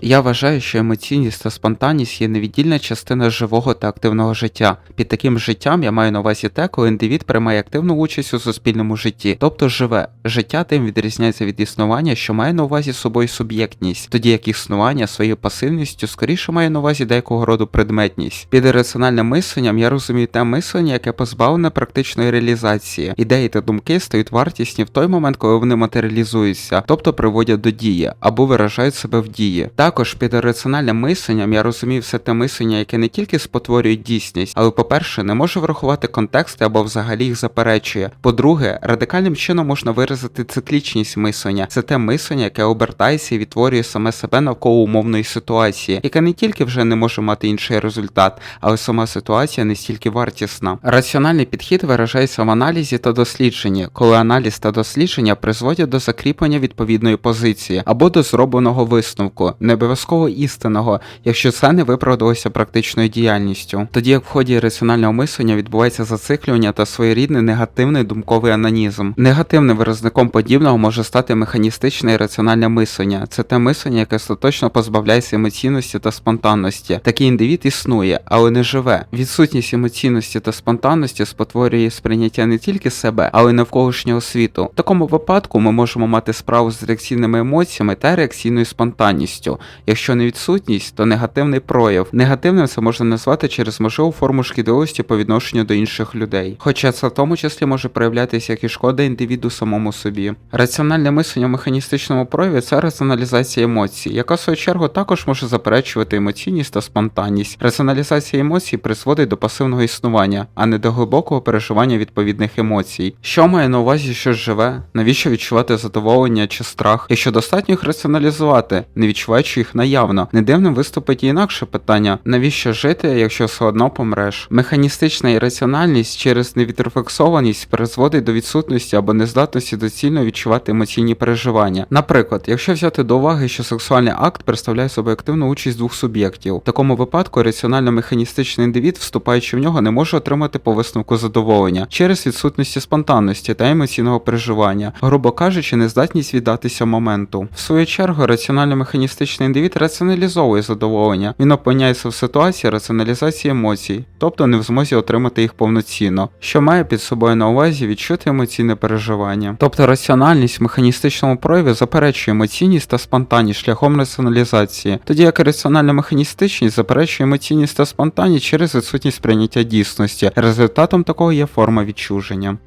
Я вважаю, що емоційність та спонтанність є невіддільна частина живого та активного життя. Під таким життям я маю на увазі те, коли індивід приймає активну участь у суспільному житті, тобто живе. Життя тим відрізняється від існування, що має на увазі собою суб'єктність, тоді як існування своєю пасивністю скоріше має на увазі деякого роду предметність. Під раціональним мисленням я розумію те мислення, яке позбавлене практичної реалізації. Ідеї та думки стають вартісні в той момент, коли вони матеріалізуються, тобто приводять до дії або виражають себе в дії. Також під раціональним мисленням я розумію все те мислення, яке не тільки спотворює дійсність, але, по-перше, не може врахувати контексти або взагалі їх заперечує. По-друге, радикальним чином можна виразити циклічність мислення. Це те мислення, яке обертається і відтворює саме себе навколо умовної ситуації, яка не тільки вже не може мати інший результат, але сама ситуація не стільки вартісна. Раціональний підхід виражається в аналізі та дослідженні, коли аналіз та дослідження призводять до закріплення відповідної позиції або до зробленого висновку, не обов'язково істинного, якщо це не виправдалося практичною діяльністю. Тоді як в ході раціонального мислення відбувається зациклювання та своєрідний негативний думковий анонізм. Негативним виразником подібного може стати механістичне і раціональне мислення. Це те мислення, яке остаточно позбавляється емоційності та спонтанності. Такий індивід існує, але не живе. Відсутність емоційності та спонтанності спотворює сприйняття не тільки себе, але й навколишнього світу. В такому випадку ми можемо мати справу з реакційними емоціями та реакційною спонтанністю. Якщо не відсутність, то негативний прояв. Негативним це можна назвати через можливу форму шкідливості по відношенню до інших людей. Хоча це в тому числі може проявлятися як і шкода індивіду самому собі. Раціональне мислення в механістичному прояві це раціоналізація емоцій, яка в свою чергу також може заперечувати емоційність та спонтанність. Раціоналізація емоцій призводить до пасивного існування, а не до глибокого переживання відповідних емоцій. Що має на увазі щось живе? Навіщо відчувати задоволення чи страх? Якщо достатньо їх раціоналізувати, не відчуваючи їх наявно, не дивним виступить і інакше питання: навіщо жити, якщо все одно помреш? Механістична ірраціональність через невітрефлексованість призводить до відсутності або нездатності доцільно відчувати емоційні переживання. Наприклад, якщо взяти до уваги, що сексуальний акт представляє собою активну участь двох суб'єктів, в такому випадку раціонально-механістичний індивід, вступаючи в нього, не може отримати по висновку задоволення через відсутності спонтанності та емоційного переживання, грубо кажучи, нездатність віддатися моменту. В свою чергу, індивід раціоналізовує задоволення, він опиняється в ситуації раціоналізації емоцій, тобто не в змозі отримати їх повноцінно, що має під собою на увазі відчути емоційне переживання. Тобто раціональність в механістичному прояві заперечує емоційність та спонтанність шляхом раціоналізації, тоді як раціональна механістичність заперечує емоційність та спонтанність через відсутність прийняття дійсності. Результатом такого є форма відчуження.